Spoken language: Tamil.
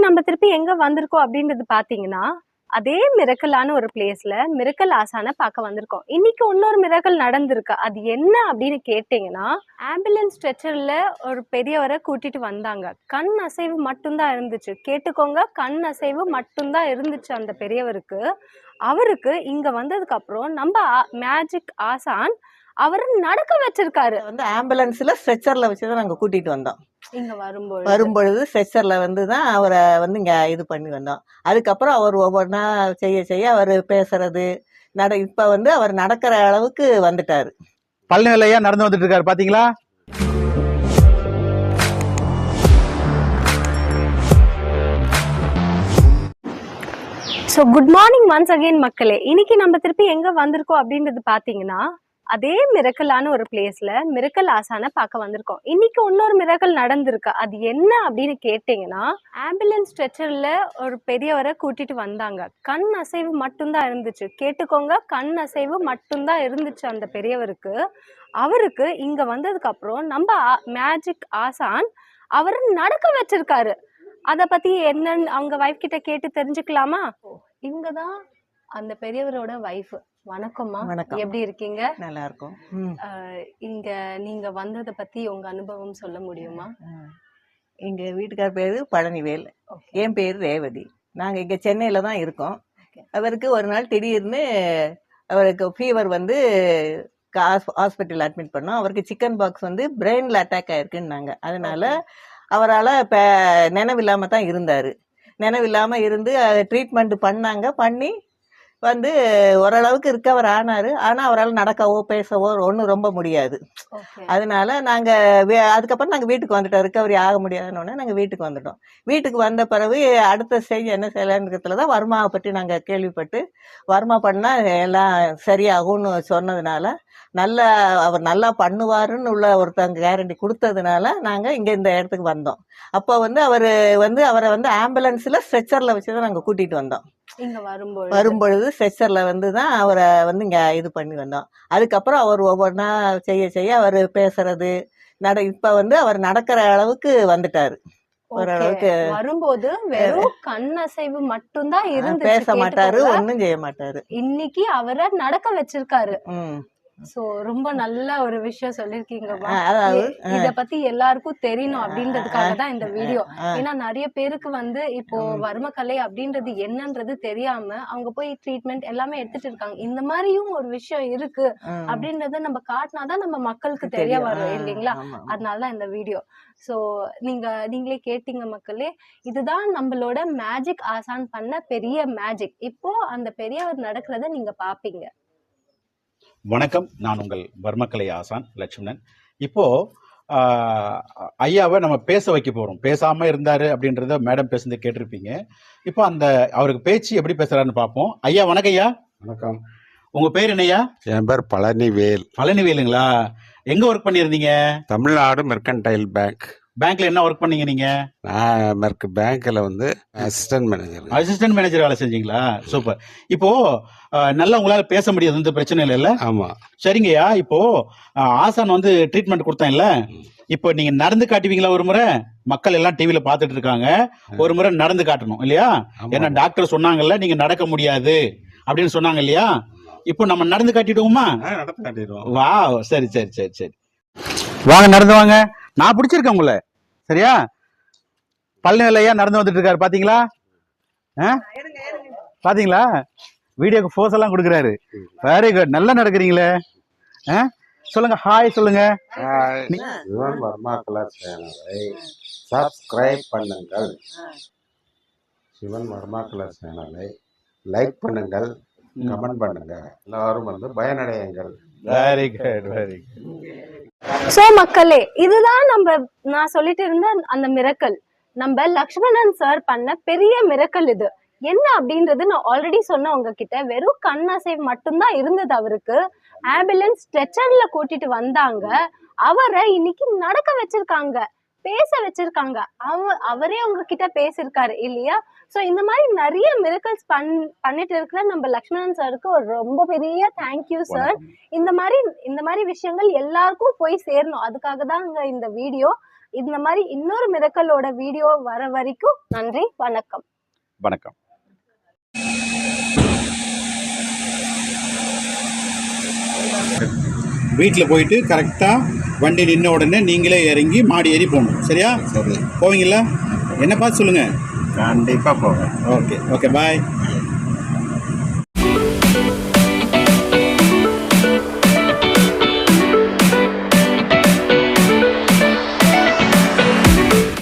நம்ம திருப்பி எங்க வந்திருக்கோம் அப்படின்றது பாத்தீங்கன்னா அதே மிரக்கலான ஒரு பிளேஸ்ல மிரக்கல் ஆசான பார்க்க வந்திருக்கோம். இன்னைக்கு இன்னொரு மிரக்கல் நடந்திருக்கு. அது என்ன அப்படின்னு கேட்டீங்கன்னா ஆம்புலன்ஸ் ஸ்ட்ரெச்சர்ல ஒரு பெரியவரை கூட்டிட்டு வந்தாங்க. கண் அசைவு மட்டும்தான் இருந்துச்சு. கேட்டுக்கோங்க கண் அசைவு மட்டும்தான் இருந்துச்சு அந்த பெரியவருக்கு. அவருக்கு இங்க வந்ததுக்கு அப்புறம் நம்ம மேஜிக் ஆசான் அவர் நடக்க வச்சிருக்காரு. வந்து ஆம்புலன்ஸ்ல ஸ்ட்ரெச்சர்ல வச்சு தான் நாங்க கூட்டிட்டு வந்தோம். இங்க வரும்போது வரும்பொழுது ஸ்ட்ரெச்சர்ல வந்து தான் அவரை வந்து இங்க இது பண்ணி வந்தோம். அதுக்கப்புறம் அவர் ஒவ்வொன்றா செய்ய செய்ய அவர் பேசுறது நட இப்ப வந்து அவர் நடக்கிற அளவுக்கு வந்துட்டாரு. பழனிவேலையா நடந்து வந்துட்டு இருக்காரு பாத்தீங்களா? So good morning once again மக்களே. இன்னைக்கு நம்ம திருப்பி எங்க வந்திருக்கோம் அப்படின்றது பாத்தீங்கன்னா அதே மிரக்கலான ஒரு பிளேஸ்ல மிரக்கல் ஆசான பார்க்க வந்திருக்கோம். இன்னைக்கு இன்னொரு மிரக்கல் நடந்திருக்கு. அது என்ன அப்படின்னு கேட்டீங்கன்னா ஆம்புலன்ஸ் ஸ்ட்ரெச்சர்ல ஒரு பெரியவரை கூட்டிட்டு வந்தாங்க. கண் அசைவு மட்டும்தான் இருந்துச்சு. கேட்டுக்கோங்க கண் அசைவு மட்டும்தான் இருந்துச்சு அந்த பெரியவருக்கு. அவருக்கு இங்க வந்ததுக்கு அப்புறம் நம்ம மேஜிக் ஆசான் அவர் நடக்க வச்சிருக்காரு. அதை பத்தி என்னன்னு அவங்க வைஃப் கிட்ட கேட்டு தெரிஞ்சுக்கலாமா? இவங்க தான் அந்த பெரியவரோட வைஃப் வணக்கம்மா. வணக்கம். எப்படி இருக்கீங்க? நல்லா இருக்கும் இங்க நீங்க வந்ததை பத்தி உங்க அனுபவம் சொல்ல முடியுமா. எங்க வீட்டுக்கார் பேரு பழனிவேல். என் பேர் ரேவதி. நாங்க இங்க சென்னையில தான் இருக்கோம். அவருக்கு ஒரு நாள் திடீர்னு அவருக்கு ஃபீவர் வந்து ஹாஸ்பிட்டல் அட்மிட் பண்ணோம். அவருக்கு சிக்கன் பாக்ஸ் வந்து பிரெயின்ல அட்டாக் ஆயிருக்குன்னாங்க அதனால அவரால் இப்போ நினைவில்லாம தான் இருந்தார். நினைவில்லாம இருந்து ட்ரீட்மெண்ட் பண்ணாங்க. பண்ணி வந்து ஓரளவுக்கு ரிக்கவர் ஆனாரு. ஆனா அவரால் நடக்கவோ பேசவோ ஒன்றும் ரொம்ப முடியாது. அதனால நாங்க வே- அதுக்கப்புறம் நாங்க வீட்டுக்கு வந்துட்டோம். ரிக்கவரி ஆக முடியாதுன்னு நாங்க வீட்டுக்கு வந்துட்டோம். வீட்டுக்கு வந்த பிறகு அடுத்த ஸ்டேஜ் என்ன செய்யலான்றதுல தான் வர்மாவை பற்றி நாங்க கேள்விப்பட்டு வர்மா பண்ணா எல்லாம் சரியாகும்னு சொன்னதுனால நல்ல அவர் நல்லா பண்ணுவாருன்னு உள்ள ஒருத்தங்க கேரண்டி கொடுத்ததுனால நாங்க இங்க இந்த இடத்துக்கு வந்தோம். அப்போ வந்து அவர் வந்து அவரை வந்து ஆம்புலன்ஸ்ல ஸ்ட்ரெச்சர்ல வச்சு தான் நாங்க கூட்டிட்டு வந்தோம். வரும்பொழுது. ஸ்ட்ரெச்சர்ல வந்து தான் அவரை வந்து இங்க இது பண்ணி வந்தோம். அதுக்கப்புறம் அவர் ஒவ்வொன்றா செய்ய செய்ய அவர் பேசுறது நட இப்ப வந்து அவர் நடக்கிற அளவுக்கு வந்துட்டாரு. ஓரளவுக்கு வரும்போது வெறும் கண் அசைவு மட்டும்தான் இருந்துச்சு பேச மாட்டாரு. ஒண்ணும் செய்ய மாட்டாரு. இன்னைக்கு அவரை நடக்க வச்சிருக்காரு. சோ ரொம்ப நல்ல ஒரு விஷயம் இ- இத பத்தி எல்லாருக்கும் தெரியணும் அப்படின்றதுக்காக தான் இந்த வீடியோ. ஏன்னா நிறைய பேருக்கு வந்து இப்போ வர்மக்கலை அப்படின்றது என்னன்றது தெரியாம அவங்க போய் ட்ரீட்மெண்ட் எல்லாமே எடுத்துட்டு இருக்காங்க. இந்த மாதிரியும் ஒரு விஷயம் இருக்கு. அப்படின்றத நம்ம காட்டினாதான் நம்ம மக்களுக்கு தெரிய. வரும் இல்லைங்களா. அதனாலதான் இந்த வீடியோ. சோ நீங்க நீங்களே கேட்டீங்க மக்களே இதுதான் நம்மளோட மேஜிக் ஆசான் பண்ண பெரிய மேஜிக் இப்போ அந்த பெரியவர் நடக்கிறத நீங்க பாப்பீங்க. வணக்கம். நான் உங்கள் வர்மக்கலை ஆசான் லட்சுமணன். இப்போ ஐயாவை நம்ம பேச வைக்க போறோம். பேசாம இருந்தாரு அப்படின்றத மேடம் பேசுனது கேட்டிருப்பீங்க. இப்போ அந்த அவருக்கு பேச்சு எப்படி பேசுறாருன்னு பார்ப்போம். ஐயா வணக்கம் ஐயா. வணக்கம். உங்க பேர் என்னய்யா என் பேர் பழனிவேல். பழனிவேலுங்களா? எங்க ஒர்க் பண்ணியிருந்தீங்க? தமிழ்நாடு மெர்கன்டைல் பேங்க் பேங்க்ல என்ன ஒர்க் பண்ணீங்க நீங்க? நான் மெர்க் பேங்க்கில் வந்து அசிஸ்டன்ட் மேனேஜர் அசிஸ்டன்ட் மேனேஜர் வேலை செஞ்சீங்களா? சூப்பர் இப்போ நல்லா உங்களால பேச முடியாது எந்த பிரச்சனை இல்லைல்ல ஆமாம் சரிங்கய்யா. இப்போ ஆசான் வந்து ட்ரீட்மெண்ட் கொடுத்தேன்ல. இப்போ நீங்க நடந்து காட்டுவீங்களா ஒரு முறை? மக்கள் எல்லாம் டிவில பாத்துட்டு இருக்காங்க. ஒரு முறை நடந்து காட்டணும் இல்லையா? ஏன்னா டாக்டர் சொன்னாங்கல்ல நீங்க நடக்க முடியாது அப்படின்னு சொன்னாங்க இல்லையா? இப்போ நம்ம நடந்து காட்டிடுவோமா? நடந்து காட்டிடுவோம். வா சரி சரி சரி சரி. வாங்க நடந்து வாங்க. நான் பிடிச்சிருக்கேன் உங்களை. சரியா? பழனிவேலையா நடந்து வந்துட்டு இருக்காரு பாத்தீங்களா? ஆ? பாத்தீங்களா? வீடியோக்கு ஃபோர்ஸ் எல்லாம் கொடுக்குறாரு. வெரி குட் நல்லா நடக்கிறீங்களே? சொல்லுங்க. ஹாய் சொல்லுங்க. சிவன் வர்மா கலர் சேனலை சப்ஸ்கிரைப் பண்ணுங்கள். சிவன் வர்மா கலர் சேனலை லைக் பண்ணுங்கள். கமெண்ட் பண்ணுங்க. எல்லாரும் வந்து பயனடையுங்கள். Very good very good so மக்களே இதுதான் நம்ம நான் சொல்லிட்டு இருந்த அந்த மிரக்கல். நம்ம லக்ஷ்மணன் சார் பண்ண பெரிய மிரக்கல் இது. என்ன அப்படின்றது நான் ஆல்ரெடி சொன்ன உங்ககிட்ட வெறும் கண் அசைவு மட்டும்தான் இருந்தது அவருக்கு. ஆம்புலன்ஸ் ஸ்ட்ரெச்சர்ல கூட்டிட்டு வந்தாங்க. அவரை இன்னைக்கு நடக்க வச்சிருக்காங்க. பேச வச்சிருக்காங்க. அவ அவரே உங்ககிட்ட பேசியிருக்காரு இல்லையா? சோ இந்த மாதிரி நிறைய மிரக்கல்ஸ் பண் பண்ணிட்டு இருக்கிற நம்ம லக்ஷ்மணன் சாருக்கு ஒரு ரொம்ப பெரிய தேங்க்யூ சார் இந்த மாதிரி இந்த மாதிரி விஷயங்கள் எல்லாருக்கும் போய் சேரணும். அதுக்காக தான் இந்த வீடியோ இந்த மாதிரி இன்னொரு மிரக்கலோட வீடியோ வர வரைக்கும் நன்றி வணக்கம். வணக்கம். வீட்டில் போயிட்டு கரெக்டாக வண்டி நின்ன உடனே நீங்களே இறங்கி மாடி ஏறி போகணும். சரியா? சரி. போவீங்களா? என்ன பார்த்து சொல்லுங்கள் கண்டிப்பாக போவேன். Okay okay bye